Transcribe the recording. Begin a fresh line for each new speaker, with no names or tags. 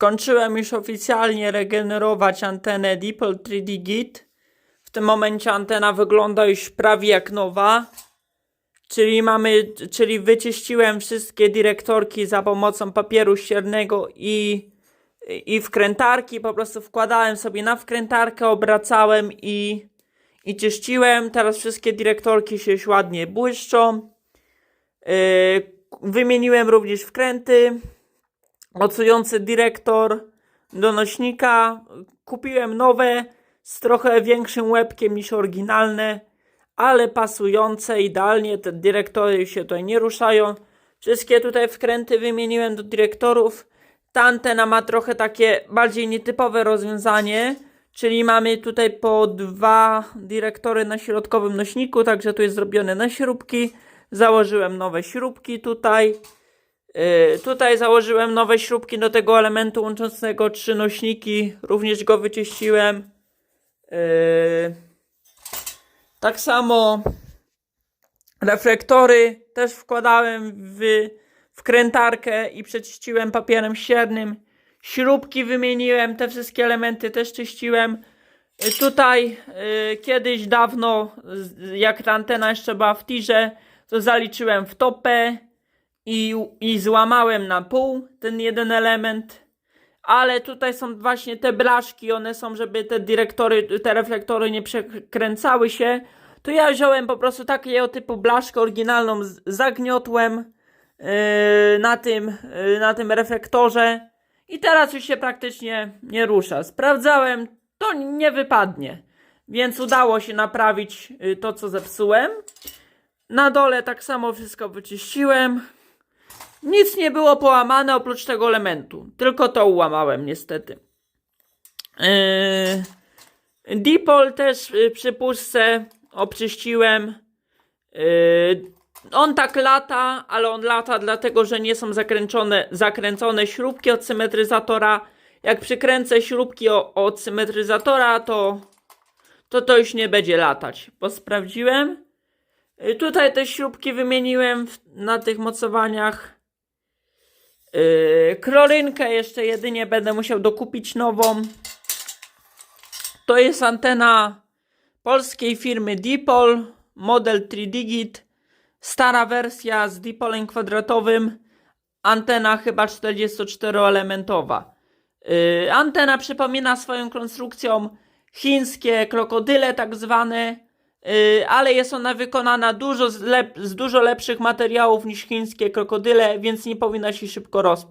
Skończyłem już oficjalnie regenerować antenę Dipol 3D Git. W tym momencie antena wygląda już prawie jak nowa. Czyli mamy, czyli wyczyściłem wszystkie dyrektorki za pomocą papieru ściernego i, i wkrętarki. Po prostu wkładałem sobie na wkrętarkę, obracałem i, i czyściłem. Teraz wszystkie dyrektorki się już ładnie błyszczą. Yy, wymieniłem również wkręty mocujący dyrektor do nośnika. Kupiłem nowe z trochę większym łebkiem niż oryginalne, ale pasujące idealnie. Te dyrektory się tutaj nie ruszają. Wszystkie tutaj wkręty wymieniłem do dyrektorów. Ta antena ma trochę takie bardziej nietypowe rozwiązanie, czyli mamy tutaj po dwa dyrektory na środkowym nośniku, także tu jest zrobione na śrubki. Założyłem nowe śrubki tutaj. Yy, tutaj założyłem nowe śrubki do tego elementu łączącego trzy nośniki. Również go wyczyściłem. Yy, tak samo reflektory też wkładałem w wkrętarkę i przeczyściłem papierem ściernym. Śrubki wymieniłem, te wszystkie elementy też czyściłem. Yy, Tutaj kiedyś dawno, jak ta antena jeszcze była w tirze, to zaliczyłem w topę i, i złamałem na pół ten jeden element. Ale tutaj są właśnie te blaszki, one są, żeby te dyrektory, te reflektory nie przekręcały się. To ja wziąłem po prostu takiego typu blaszkę oryginalną, zagniotłem yy, na, tym, yy, na tym reflektorze i teraz już się praktycznie nie rusza. Sprawdzałem, to nie wypadnie, więc udało się naprawić yy, to, co zepsułem. Na dole tak samo wszystko wyczyściłem. Nic nie było połamane oprócz tego elementu. Tylko to ułamałem niestety. Yy, Dipol też yy, przy puszce obczyściłem. Yy, on tak lata, ale on lata dlatego, że nie są zakręcone, zakręcone śrubki od symetryzatora. Jak przykręcę śrubki o- od symetryzatora, to, to to już nie będzie latać. Bo sprawdziłem. Y, Tutaj te śrubki wymieniłem w, na tych mocowaniach. Yy, jeszcze jedynie będę musiał dokupić nową. To jest antena polskiej firmy Dipol, model 3Digit. Stara wersja z dipolem kwadratowym. Antena chyba 44-elementowa. Yy, antena przypomina swoją konstrukcją chińskie krokodyle, tak zwane, yy, ale jest ona wykonana dużo z, z dużo lepszych materiałów niż chińskie krokodyle, więc nie powinna się szybko rozpaść.